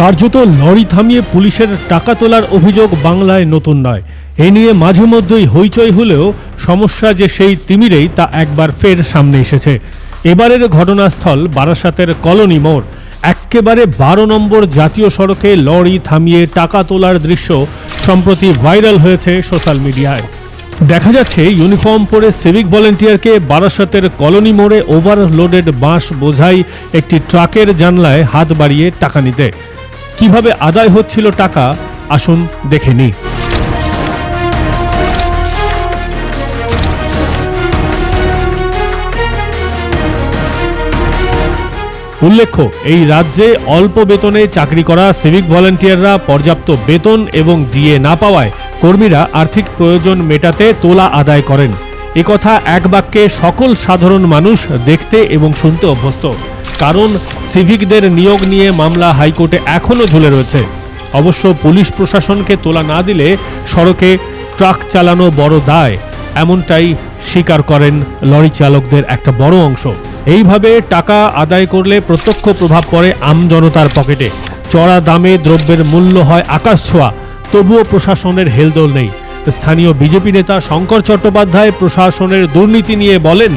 কার্যত লরি থামিয়ে পুলিশের টাকা তোলার অভিযোগ বাংলায় নতুন নয়। এ নিয়ে মাঝে মধ্যেই হইচই হলেও সমস্যা যে সেই তিমিরেই তা একবার ফের সামনে এসেছে। এবারের ঘটনাস্থল বারাসাতের কলোনি মোড়। এক্কেবারে বারো নম্বর জাতীয় সড়কে লরি থামিয়ে টাকা তোলার দৃশ্য সম্প্রতি ভাইরাল হয়েছে সোশ্যাল মিডিয়ায়। দেখা যাচ্ছে, ইউনিফর্ম পরে সিভিক ভলেন্টিয়ারকে বারাসাতের কলোনি মোড়ে ওভারলোডেড বাঁশ বোঝাই একটি ট্রাকের জানলায় হাত বাড়িয়ে টাকা নিতে। কীভাবে আদায় হচ্ছিল টাকা, আসুন দেখে নিই। উল্লেখ্য, এই রাজ্যে অল্প বেতনে চাকরি করা সিভিক ভলান্টিয়াররা পর্যাপ্ত বেতন এবং ডিএ না পাওয়ায় কর্মীরা আর্থিক প্রয়োজন মেটাতে তোলা আদায় করেন। একথা এক বাক্যে সকল সাধারণ মানুষ দেখতে এবং শুনতে অভ্যস্ত। কারণ সিভিকদের নিয়োগ নিয়ে মামলা হাইকোর্টে এখনও ঝুলে রয়েছে। অবশ্য পুলিশ প্রশাসনকে তোলা না দিলে সড়কে ট্রাক চালানো বড় দায়, এমনটাই স্বীকার করেন লরি চালকদের একটা বড় অংশ। এইভাবে টাকা আদায় করলে প্রত্যক্ষ প্রভাব পড়ে আমজনতার পকেটে। চড়া দামে দ্রব্যের মূল্য হয় আকাশ ছোঁয়া, তবুও প্রশাসনের হেলদোল নেই। স্থানীয় বিজেপি নেতা শঙ্কর চট্টোপাধ্যায় প্রশাসনের দুর্নীতি নিয়ে বলেন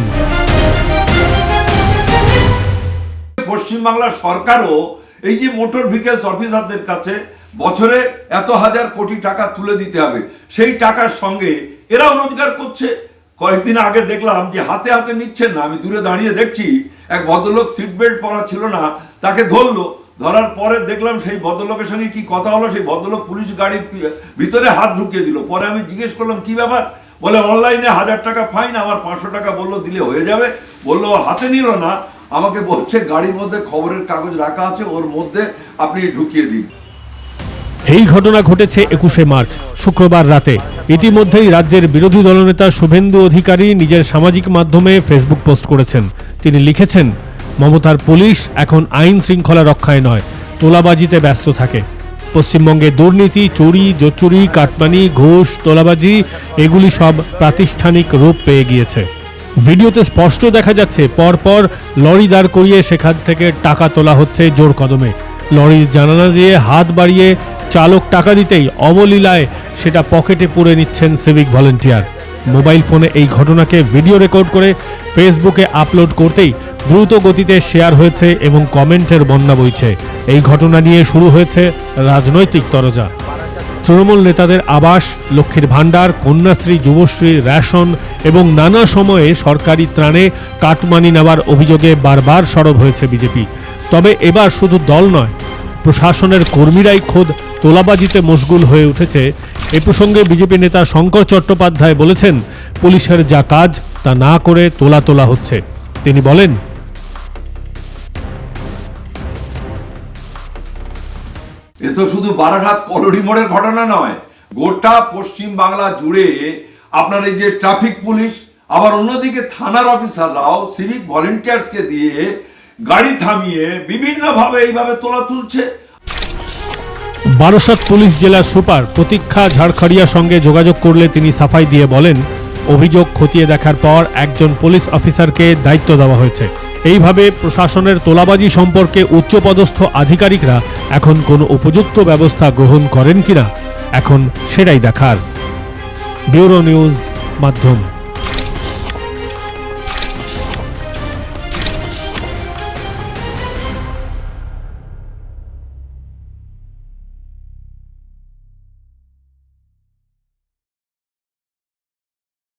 পশ্চিমবাংলার সরকারও এই যে মোটর ভেহিকেলস অফিসারদের কাছে বছরে এত হাজার কোটি টাকা তুলে দিতে হবে, সেই টাকার সঙ্গে এরাও রোজগার করছে। কয়েকদিন আগে দেখলাম যে হাতে হাতে নিচ্ছেন না, আমি দূরে দাঁড়িয়ে দেখছি, এক ভদ্রলোক সিট বেল্ট পরা ছিল না, তাকে ধরলো। ধরার পরে দেখলাম সেই ভদ্রলোকের সঙ্গে কি কথা হলো, সেই ভদ্রলোক পুলিশ গাড়ির ভিতরে হাত ঢুকিয়ে দিল। পরে আমি জিজ্ঞেস করলাম, কি ব্যাপার? বলে, অনলাইনে হাজার টাকা ফাইন, আমার পাঁচশো টাকা বলল, দিলে হয়ে যাবে। বলল, হাতে নিল না। আমাকে বলছে, গাড়ির মধ্যে খবরের কাগজ রাখা আছে, ওর মধ্যে আপনি ঢুকিয়ে দিন। এই ঘটনা ঘটেছে একুশে মার্চ, শুক্রবার রাতে। ইতিমধ্যেই রাজ্যের বিরোধী দলনেতা শুভেন্দু অধিকারী নিজের সামাজিক মাধ্যমে ফেসবুক পোস্ট করেছেন। তিনি লিখেছেন, মমতার পুলিশ এখন আইন শৃঙ্খলা রক্ষায় নয়, তোলাবাজিতে ব্যস্ত থাকে। পশ্চিমবঙ্গে দুর্নীতি, চুরি জোচুরি কাটমানি, ঘুষ, তোলাবাজি, এগুলি সব প্রাতিষ্ঠানিক রূপ পেয়ে গিয়েছে। ভিডিওতে স্পষ্ট দেখা যাচ্ছে, পরপর লরি দাঁড় করিয়ে সেখান থেকে টাকা তোলা হচ্ছে জোর কদমে। লরির জানালা দিয়ে হাত বাড়িয়ে চালক টাকা দিতেই অবলীলায় সেটা পকেটে পুরে নিচ্ছেন সিভিক ভলেন্টিয়ার। মোবাইল ফোনে এই ঘটনাকে ভিডিও রেকর্ড করে ফেসবুকে আপলোড করতেই দ্রুত গতিতে শেয়ার হয়েছে এবং কমেন্টের বন্যা বইছে। এই ঘটনা নিয়ে শুরু হয়েছে রাজনৈতিক তরজা। তৃণমূল নেতাদের আবাস, লক্ষ্মীর ভাণ্ডার, কন্যাশ্রী, যুবশ্রী, রেশন এবং নানা সময়ে সরকারি ত্রাণে কাটমানি নেওয়ার অভিযোগে বারবার সরব হয়েছে বিজেপি। তবে এবার শুধু দল নয়, প্রশাসনের কর্মীরাই খোদ তোলাবাজিতে মশগুল হয়ে উঠেছে। এ প্রসঙ্গে বিজেপি নেতা শঙ্কর চট্টোপাধ্যায় বলেছেন, পুলিশের যা কাজ, তা না করে তোলা তোলা হচ্ছে। তিনি বলেন, এ তো শুধু বারাসাত কলোনি মোড়ের ঘটনা নয়, গোটা পশ্চিম বাংলা জুড়ে আপনার এই যে ট্রাফিক পুলিশ আবার অন্যদিকে থানার অফিসাররাও সিভিক ভলেন্টিয়ার্সকে দিয়ে গাড়ি থামিয়ে বিভিন্নভাবে এইভাবে তোলা তুলছে। বারাসত পুলিশ জেলার সুপার প্রতীক্ষা ঝাড়খড়িয়ার সঙ্গে যোগাযোগ করলে তিনি সাফাই দিয়ে বলেন, অভিযোগ খতিয়ে দেখার পর একজন পুলিশ অফিসারকে দায়িত্ব দেওয়া হয়েছে। এইভাবে প্রশাসনের তোলাবাজি সম্পর্কে উচ্চপদস্থ আধিকারিকরা এখন কোনো উপযুক্ত ব্যবস্থা গ্রহণ করেন কিনা, এখন সেটাই দেখার। ব্যুরো নিউজ মাধ্যম।